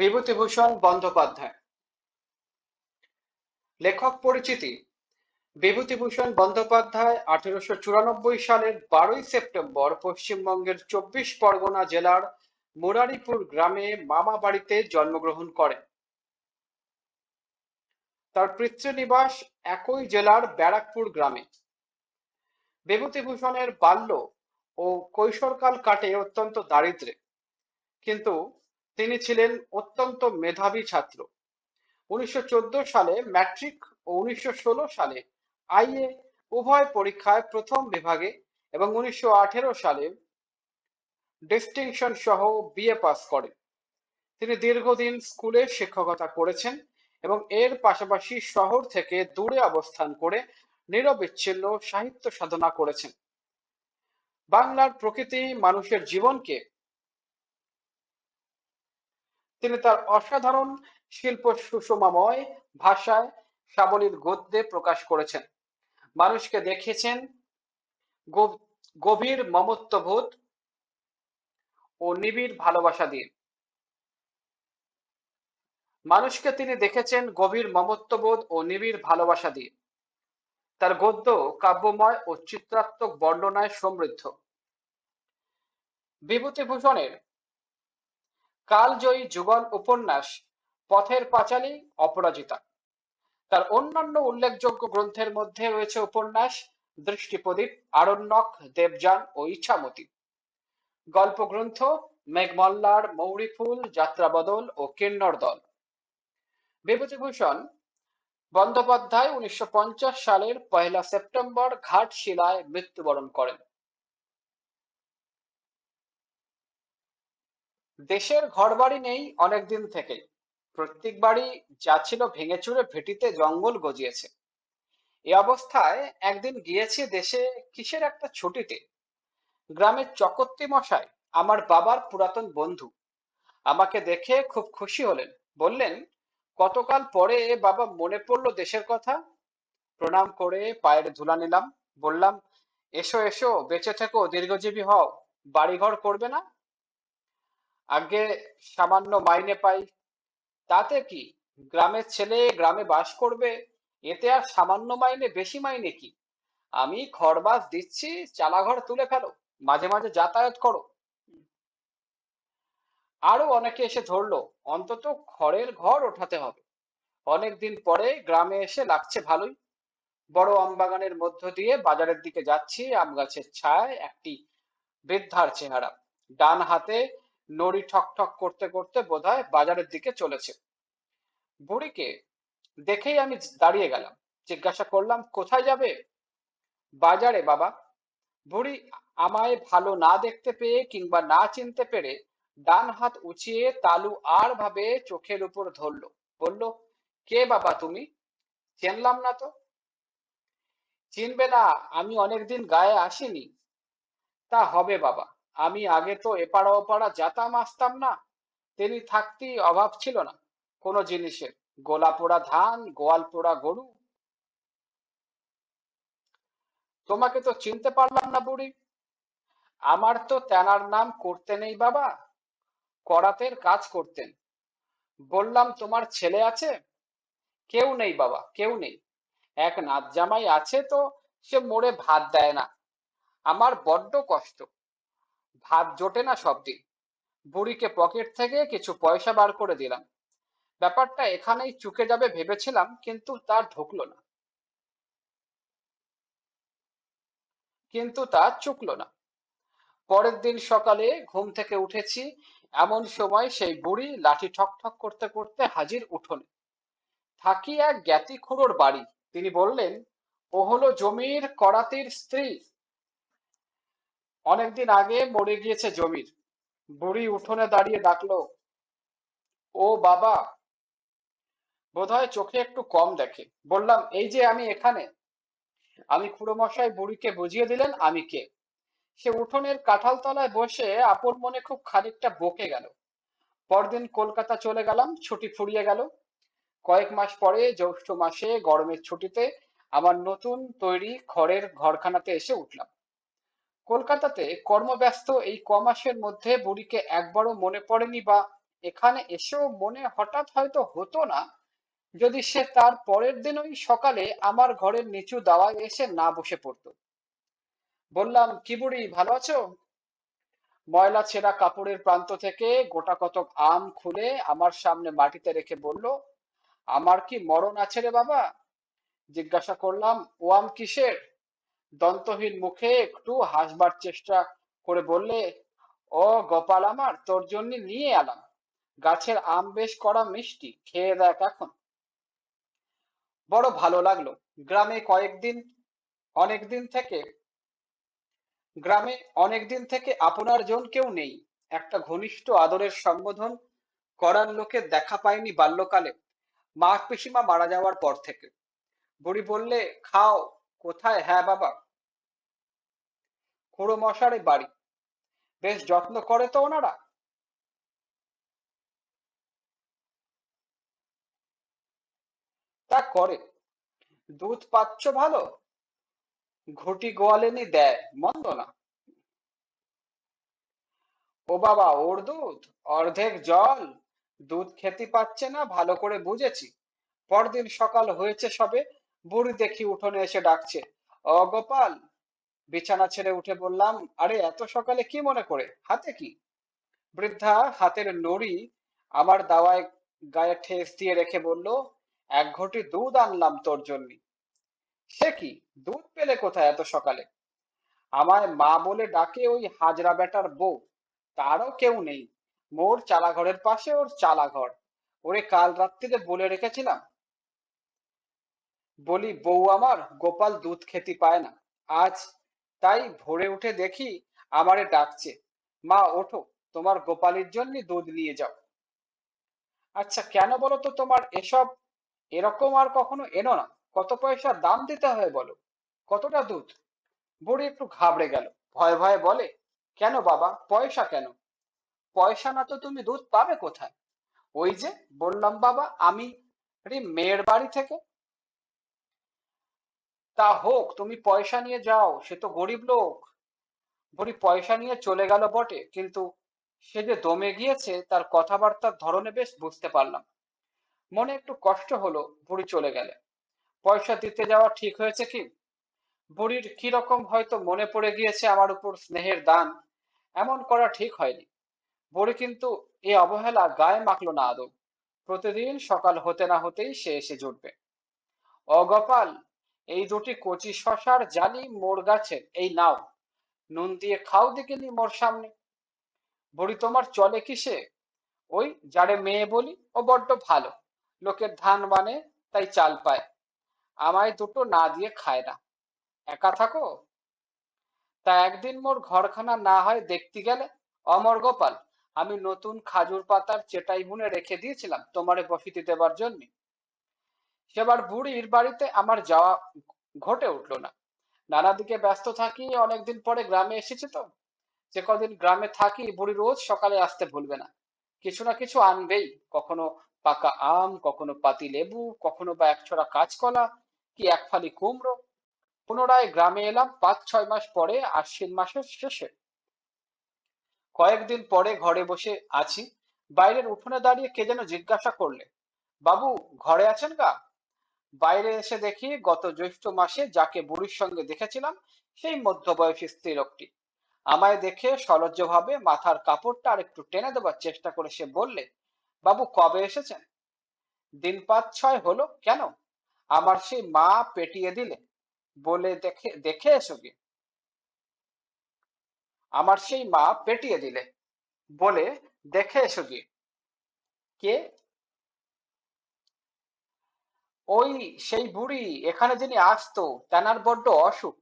বিভূতিভূষণ বন্দ্যোপাধ্যায়। লেখক পরিচিতি, বিভূতিভূষণ বন্দ্যোপাধ্যায় আঠেরোশো চুরানব্বই সালের বারোই সেপ্টেম্বর পশ্চিমবঙ্গের চব্বিশ পরগনা জেলার মুরারিপুর গ্রামে মামা বাড়িতে জন্মগ্রহণ করেন। তার পিতৃনিবাস একই জেলার ব্যারাকপুর গ্রামে। বিভূতিভূষণের বাল্য ও কৈশোরকাল কাটে অত্যন্ত দারিদ্র্যে কিন্তু তিনি ছিলেন অত্যন্ত মেধাবী ছাত্র। উনিশশো চোদ্দ সালে ম্যাট্রিক ও উনিশশো ষোলো সালে আইএ উভয় পরীক্ষায় প্রথম বিভাগে এবং উনিশশো আঠেরো সালে ডিস্টিংশন সহ বিএ পাস করেন। তিনি দীর্ঘদিন স্কুলে শিক্ষকতা করেছেন এবং এর পাশাপাশি শহর থেকে দূরে অবস্থান করে নিরবিচ্ছিন্ন সাহিত্য সাধনা করেছেন। বাংলার প্রকৃতি মানুষের জীবনকে তিনি তার অসাধারণ শিল্প সুষমাময় ভাষায় সাবলীল গদ্যে প্রকাশ করেছেন। মানুষকে দেখেছেন গভীর মমত্ববোধ ও নিবিড় ভালোবাসা দিয়ে। মানুষকে তিনি দেখেছেন গভীর মমত্ববোধ ও নিবিড় ভালোবাসা দিয়ে। তার গদ্য কাব্যময় ও চিত্রাত্মক বর্ণনায় সমৃদ্ধ। বিভূতিভূষণের কালজয়ী যুগল উপন্যাস, পথের পাঁচালী অপরাজিতা। তার অন্যান্য উল্লেখযোগ্য গ্রন্থের মধ্যে রয়েছে উপন্যাস, দৃষ্টিপ্রদীপ, আরণ্যক, দেবযান ও ইচ্ছামতি। গল্প গ্রন্থ মেঘমল্লার, মৌরিফুল, যাত্রাবদল ও কিন্নর দল। বিভূতিভূষণ, বন্দ্যোপাধ্যায় উনিশশো পঞ্চাশ সালের পয়লা সেপ্টেম্বর ঘাটশিলায় মৃত্যুবরণ করেন। দেশের ঘরবাড়ি নেই অনেকদিন থেকেই। প্রত্যেক বাড়ি যা ছিল ভেঙে চুরে ভেটিতে জঙ্গল গজিয়েছে। এ অবস্থায় একদিন গিয়েছি দেশে কিসের একটা ছুটিতে। গ্রামের চকত্তি মশাই আমার বাবার পুরাতন বন্ধু। আমাকে দেখে খুব খুশি হলেন। বললেন, কতকাল পরে বাবা মনে পড়ল দেশের কথা? প্রণাম করে পায়ের ধুলা নিলাম। বললাম, এসো এসো, বেঁচে থেকো, দীর্ঘজীবী হও। বাড়িঘর করবে না? আগে সামান্য মাইনে পাই। তাতে কি? গ্রামের ছেলে গ্রামে বাস করবে? এতে আর সামান্য মাইনে, বেশি মাইনে কি? আমি খড়বাস দিচ্ছি, চালাঘর তুলে ফেলো, মাঝে মাঝে যাতায়াত করো। আরও অনেকে এসে ধরলো, অন্তত খড়ের ঘর ওঠাতে হবে। অনেকদিন পরে গ্রামে এসে লাগছে ভালোই। বড় আম বাগানের মধ্য দিয়ে বাজারের দিকে যাচ্ছি আম গাছের ছায় একটি বৃদ্ধার চেহারা। ডান হাতে নড়ি ঠক ঠক করতে করতে বোধহয় বাজারের দিকে চলেছে। বুড়িকে দেখেই আমি দাঁড়িয়ে গেলাম, জিজ্ঞাসা করলাম, কোথায় যাবে? বাজারে, বাবা। বুড়ি আমায় ভালো না দেখতে পেয়ে কিংবা না চিনতে পেরে ডান হাত উঁচিয়ে তালু আর ভাবে চোখের উপর ধরলো। বলল, কে বাবা তুমি? চিনলাম না তো? চিনবে না, আমি অনেকদিন গায়ে আসিনি। তা হবে বাবা। আমি আগে তো এপাড়া ওপাড়া যাতাম, আসতাম না। তিনি থাকতেই অভাব ছিল না কোনো জিনিসের। গোলা পোড়া ধান গোয়াল পোড়া গরু। তোমাকে তো চিনতে পারলাম না বুড়ি। আমার তো তেনার নাম করতে নেই বাবা। করাতের কাজ করতেন। বললাম, তোমার ছেলে আছে? কেউ নেই বাবা, কেউ নেই। এক নাত জামাই আছে তো, সে মোড়ে ভাত দেয় না। আমার বড্ড কষ্ট। ভাত জোটে না সব দিন। বুড়িকে পকেট থেকে কিছু পয়সা বার করে দিলাম। ব্যাপারটা এখানেই চুকে যাবে ভেবেছিলাম, কিন্তু তার ঢুকলো না। কিন্তু তা চুকলো না। পরের দিন সকালে ঘুম থেকে উঠেছি, এমন সময় সেই বুড়ি লাঠি ঠক ঠক করতে করতে হাজির উঠোনে। থাকি এক জ্ঞাতি খুড়োর বাড়ি। তিনি বললেন, ও হলো জমির করাতির স্ত্রী। অনেকদিন আগে মরে গিয়েছে জমির। বুড়ি উঠোনে দাঁড়িয়ে ডাকলো, ও বাবা, বোধহয় চোখে একটু কম দেখে। বললাম, এই যে আমি এখানে। আমি খুড়োমশাই বুড়িকে বুঝিয়ে দিলেন, আমি কে? সে উঠোনের কাঁঠাল তলায় বসে আপন মনে খুব খানিকটা বকে গেল। পরদিন কলকাতা চলে গেলাম, ছুটি ফুরিয়ে গেল। কয়েক মাস পরে, জ্যৈষ্ঠ মাসে গরমের ছুটিতে, আমার নতুন তৈরি খড়ের ঘরখানাতে এসে উঠলাম। কলকাতাতে কর্মব্যস্ত এই কমাসের মধ্যে বুড়িকে একবারও মনে পড়েনি বা এখানে এসেও মনে হঠাৎ হয়তো হতো না, যদি সে তার পরের দিন ওই সকালে আমার ঘরের নিচু দাওয়ায় এসে না বসে পড়তো। বললাম, কি বুড়ি, ভালো আছো? ময়লা ছেঁড়া কাপড়ের প্রান্ত থেকে গোটা কতক আম খুলে আমার সামনে মাটিতে রেখে বলল, আমার কি মরণ আছে রে বাবা? জিজ্ঞাসা করলাম, ও আম কিসের? দন্তহীন মুখে একটু হাসবার চেষ্টা করে বললে, ও গোপাল আমার, তোর জন্য নিয়ে এলাম। গাছের আম বেশ কড়া মিষ্টি, খেয়ে দেখ এখন। বড় ভালো লাগল। গ্রামে কয়েকদিন, অনেকদিন থেকে, গ্রামে অনেকদিন থেকে আপনার জন কেউ নেই। একটা ঘনিষ্ঠ আদরের সম্বোধন করার লোকের দেখা পায়নি বাল্যকালে। মা পিসিমা মারা যাওয়ার পর থেকে। বুড়ি বললে, খাও কোথায়? হ্যাঁ বাবা। খুড়ো মশারে বাড়ি। বেশ যত্ন করে তো ওনারা। তা করে। দুধ পাচ্ছ ভালো? ঘটি গোয়ালেনি দেয়, মন্দ না। ও বাবা, ওর দুধ? অর্ধেক জল? দুধ খেতে পাচ্ছে না, ভালো করে বুঝেছি। পরদিন সকাল হয়েছে সবে বুড়ি দেখি উঠোনে এসে ডাকছে ও গোপাল। বিছানা ছেড়ে উঠে বললাম, আরে, এত সকালে কি মনে করে? হাতে কি? বৃদ্ধা হাতের নড়ি আমার দাওয়ায় গায়ে ঠেস দিয়ে রেখে বলল, এক ঘটি দুধ আনলাম তোর জন্য। সে কি? দুধ পেলে কোথায় এত সকালে? আমায় মা বলে ডাকে ওই হাজরা বেটার বউ, তারও কেউ নেই। মোর চালাঘরের পাশে ওর চালাঘর। ওরে কাল রাত্রিতে বলে রেখেছিলাম বলি, বউ আমার, গোপাল দুধ খেতে পায় না। আজ তাই ভোরে উঠে দেখি আমারে ডাকছে। মা, ওঠো, তোমার গোপালের জন্য দুধ নিয়ে যাও। আচ্ছা কেন বলো তো তোমার এসব? এরকম আর কখনো এনো না। কত পয়সা দাম দিতে হয় বলো? কতটা দুধ? বুড়ি একটু ঘাবড়ে গেল। ভয়ে ভয়ে বলে, কেন বাবা, পয়সা কেন? পয়সা না তো তুমি দুধ পাবে কোথায়? ওই যে, বললাম বাবা, আমি মেয়ের বাড়ি থেকে তা হোক, তুমি পয়সা নিয়ে যাও, সে তো গরিব লোক। বুড়ি পয়সা নিয়ে চলে গেল বটে, কিন্তু সে যে দমে গিয়েছে, তার কথাবার্তার ধরনে বেশ বুঝতে পারলাম। মনে একটু কষ্ট হলো, বুড়ি চলে গেলে। পয়সা দিতে যাওয়া ঠিক হয়েছে কি? বুড়ির কীরকম হয়তো মনে পড়ে গিয়েছে আমার উপর স্নেহের দান, এমন করা ঠিক হয়নি। বুড়ি কিন্তু এই অবহেলা গায়ে মাখলো না আদৌ। প্রতিদিন সকাল হতে না হতেই সে এসে জুটবে। অগোপাল এই দুটি কচি শশার জালি মোর গাছের এই নাও। নুন দিয়ে খাও দেখিনি মোর সামনে। বুড়ি তোমার চলে কিসে? ওই যারে মেয়ে বলি, ও বড্ড ভালো। লোকের ধান মানে তাই চাল পায়। আমায় দুটো না দিয়ে খায় না। একা থাকো? তা একদিন মোর ঘরখানা না হয় দেখতে গেলে? অমর গোপাল, আমি নতুন খাজুর পাতার চেটাই বুনে রেখে দিয়েছিলাম তোমারে বসিতে দেবার জন্য। সেবার বুড়ির বাড়িতে আমার যাওয়া ঘটে উঠল না। নানা দিকে ব্যস্ত থাকি, অনেকদিন পরে গ্রামে এসেছি তো। যে কদিন গ্রামে থাকি, বুড়ি রোজ সকালে আসতে ভুলবে না। কিছু না কিছু আনবেই। কখনো পাকা আম, কখনো পাতি লেবু, কখনো বা একছড়া কাঁচকলা, কি এক ফালি কুমড়ো। পুনরায় গ্রামে এলাম পাঁচ, ছয় মাস পরে, আশ্বিন মাসের শেষে। কয়েকদিন পরে ঘরে বসে আছি। বাইরের উঠোনে দাঁড়িয়ে কে যেন জিজ্ঞাসা করলে, বাবু, ঘরে আছেন গা? বাইরে এসে দেখি গত জ্যৈষ্ঠ মাসে যাকে বুড়ির সঙ্গে দেখেছিলাম, সেই মধ্যবয়সী স্ত্রী লোকটি। আমায় দেখে সলজ্জভাবে মাথার কাপড়টা আর একটু টেনে দেবার চেষ্টা করে সে বললে, বাবু, কবে এসেছেন? দিন পাঁচ, ছয় হলো। কেন? আমার সেই মা পেটিয়ে দিলে, বলে দেখে দেখে এসো গে আমার সেই মা পেটিয়ে দিলে, বলে দেখে এসো গিয়ে। কে? ওই সেই বুড়ি এখানে যিনি আসতো, তেনার বড্ড অসুখ।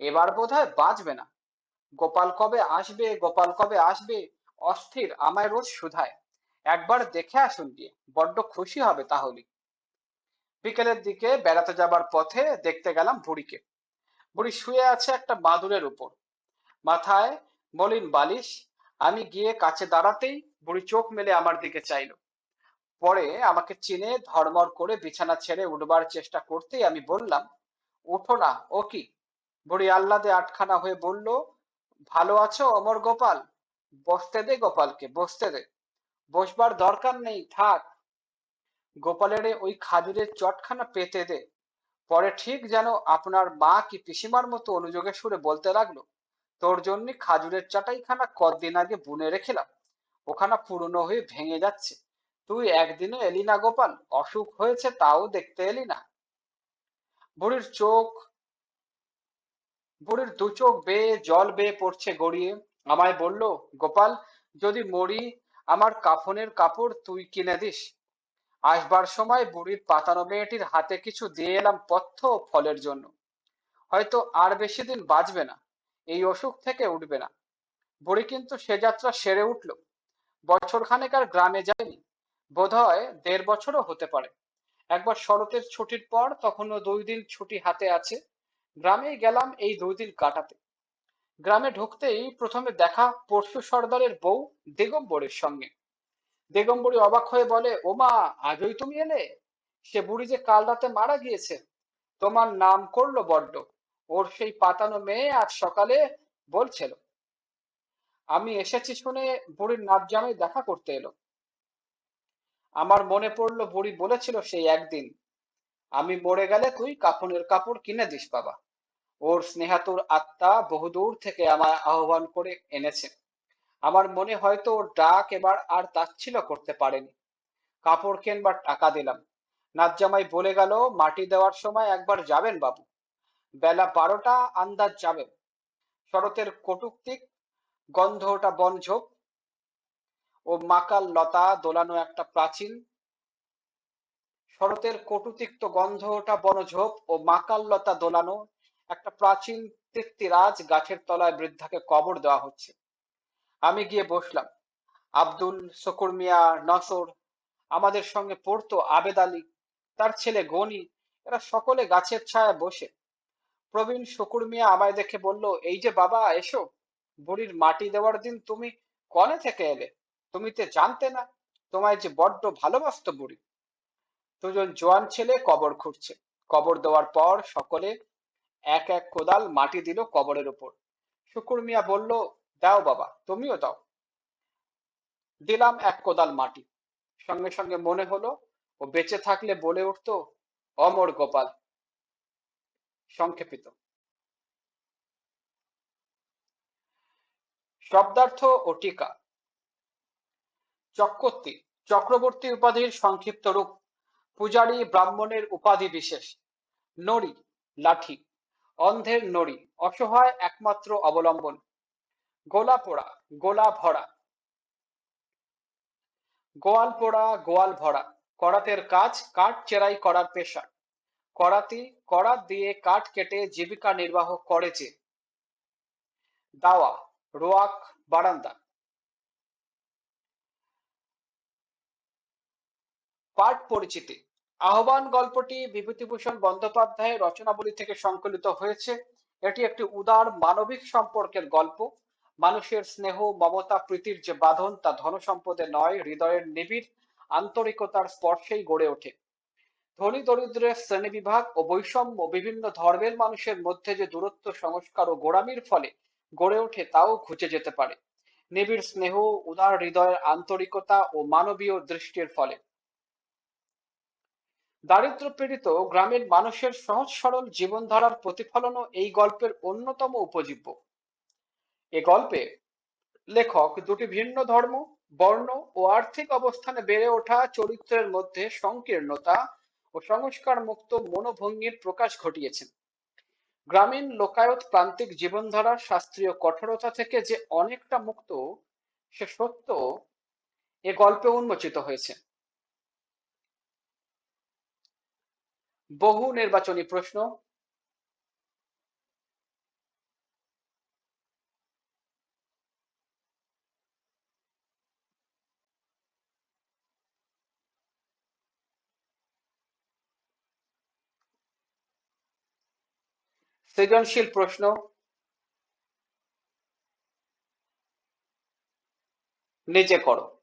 এবার বোধহয় বাঁচবে না। গোপাল কবে আসবে, গোপাল কবে আসবে, অস্থির আমায় রোজ শুধায়। একবার দেখে আসুন গিয়ে, বড্ড খুশি হবে তাহলে। বিকেলের দিকে বেড়াতে যাবার পথে দেখতে গেলাম বুড়িকে। বুড়ি শুয়ে আছে একটা মাদুরের উপর। মাথায় মলিন বালিশ। আমি গিয়ে কাছে দাঁড়াতেই বুড়ি চোখ মেলে আমার দিকে চাইলো। পরে আমাকে চিনে ধর্মর করে বিছানা ছেড়ে উঠবার চেষ্টা করতেই আমি বললাম উঠো না, ও কি? বুড়ি আহ্লাদে আটখানা হয়ে বলল, ভালো আছো অমর গোপাল? বসতে দে গোপালকে, বসতে দে। বসবার দরকার নেই, থাক। গোপালের ওই খাজুরের চটখানা পেতে দে। পরে ঠিক যেন আপনার মা কি পিসিমার মতো অনুযোগে সুরে বলতে লাগল, তোর জন্য খাজুরের চাটাইখানা কদিন আগে বুনে রেখেলাম। ওখানা পুরনো হয়ে ভেঙে যাচ্ছে। তুই একদিনও এলি না গোপাল? অসুখ হয়েছে তাও দেখতে এলি না। বুড়ির চোখ, বুড়ির দু চোখ বেয়ে জল বেয়ে পড়ছে গড়িয়ে। আমায় বলল, গোপাল, যদি মরি, আমার কাফনের কাপড় তুই কিনে দিস। আসবার সময় বুড়ির পাতানো মেয়েটির হাতে কিছু দিয়ে এলাম পথ্য ফলের জন্য। হয়তো আর বেশি দিন বাঁচবে না, এই অসুখ থেকে উঠবে না। বুড়ি কিন্তু সে যাত্রা সেরে উঠল। বছর খানেক আর গ্রামে যায়নি। বোধহয় দেড় বছরও হতে পারে। একবার শরতের ছুটির পর তখনও দুই দিন ছুটি হাতে আছে। গ্রামেই গেলাম এই দুই দিন কাটাতে। গ্রামে ঢুকতেই প্রথমে দেখা পরশু সর্দারের বউ দিগম্বরের সঙ্গে। দিগম্বরী অবাক হয়ে বলে, ওমা আজই তুমি এলে? সে বুড়ি যে কাল রাতে মারা গিয়েছে। তোমার নাম করল বড্ড। ওর সেই পাতানো মেয়ে আজ সকালে বলছিল। আমি এসেছি শুনে বুড়ির নাচ জামাই দেখা করতে এলো। আমার মনে পড়ল বুড়ি বলেছিল সেই একদিন, আমি মরে গেলে তুই কাফনের কাপড় কিনে দিস, বাবা। ওর স্নেহাতুর আত্মা বহুদূর থেকে আমায় আহ্বান করে এনেছে। আমার মনে হয়তো ওর ডাক এবার আর তাচ্ছিল করতে পারেনি। কাপড় কেনবার টাকা দিলাম। নাজ্জামাই বলে গেল, মাটি দেওয়ার সময় একবার যাবেন, বাবু। বেলা বারোটা আন্দাজ যাবেন। শরতের কটুক্তিক গন্ধ ওটা বনঝোপ ও মাকাল লতা দোলানো একটা প্রাচীন। শরতের কটুতিক্ত গন্ধ ওটা বনঝোপ ও মাকাল লতা দোলানো একটা প্রাচীন তৃপ্তিরাজ গাছের তলায় বৃদ্ধাকে কবর দেওয়া হচ্ছে। আমি গিয়ে বসলাম। আব্দুল, শকুর মিয়া, নসর, আমাদের সঙ্গে পড়তো আবেদ আলী, তার ছেলে গনি, এরা সকলে গাছের ছায়ায় বসে। প্রবীণ শকুর মিয়া আমায় দেখে বলল, এই যে বাবা, এসো। বুড়ির মাটি দেওয়ার দিন তুমি কনে থেকে এলে? তুমি তো জানতে না, তোমায় যে বড্ড ভালোবাসতো বুড়ি। দুজন জোয়ান ছেলে কবর খুঁড়ছে। কবর দেওয়ার পর সকলে এক এক কোদাল মাটি দিল কবরের উপর। শুকুর মিয়া বলল, দাও বাবা, তুমিও দাও। দিলাম এক কোদাল মাটি। সঙ্গে সঙ্গে মনে হলো, ও বেঁচে থাকলে বলে উঠত, অমর গোপাল। সংক্ষেপিত। শব্দার্থ ও টিকা। চক্রবর্তী চক্রবর্তী উপাধির সংক্ষিপ্ত রূপ। পূজারী ব্রাহ্মণের উপাধি বিশেষ। নড়ি লাঠি। অন্ধের নড়ি অসহায় একমাত্র অবলম্বন। গোলা পোড়া গোলা ভরা গোয়াল পোড়া গোয়াল ভরা করাতের কাজ, কাঠ চেরাই করার পেশা। করাতি, করাত দিয়ে কাঠ কেটে জীবিকা নির্বাহ করে যে। দাওয়া, রোয়াক, বারান্দা। পাঠ পরিচিতি। আহ্বান গল্পটি বিভূতিভূষণ বন্দ্যোপাধ্যায়ের রচনাবলী থেকে সংকলিত হয়েছে। এটি একটি উদার মানবিক সম্পর্কের গল্প। মানুষের স্নেহ, মমতা, প্রীতির যে বাঁধন, তা ধন সম্পদে নয়, হৃদয়ের নিবিড় আন্তরিকতার স্পর্শেই গড়ে ওঠে। ধনী দরিদ্রের শ্রেণীবিভাগ ও বৈষম্য বিভিন্ন ধর্মের মানুষের মধ্যে যে দূরত্ব, সংস্কার ও গোড়ামির ফলে গড়ে ওঠে, তাও ঘুচে যেতে পারে। নিবিড় স্নেহ, উদার হৃদয়ের আন্তরিকতা ও মানবীয় দৃষ্টির ফলে। দারিদ্র পীড়িত গ্রামের মানুষের সহজ সরল জীবনধারার প্রতিফলনও এই গল্পের অন্যতম উপজীব্য। এ গল্পে লেখক দুটি ভিন্ন ধর্ম, বর্ণ ও আর্থিক অবস্থানে বেড়ে ওঠা চরিত্রের মধ্যে সংকীর্ণতা ও সংস্কার মুক্ত মনোভঙ্গির প্রকাশ ঘটিয়েছেন। গ্রামীণ লোকায়ত প্রান্তিক জীবনধারার শাস্ত্রীয় কঠোরতা থেকে যে অনেকটা মুক্ত, সে সত্য এ গল্পে উন্মোচিত হয়েছে। বহু নির্বাচনী প্রশ্ন। সৃজনশীল প্রশ্ন। নিজে করো।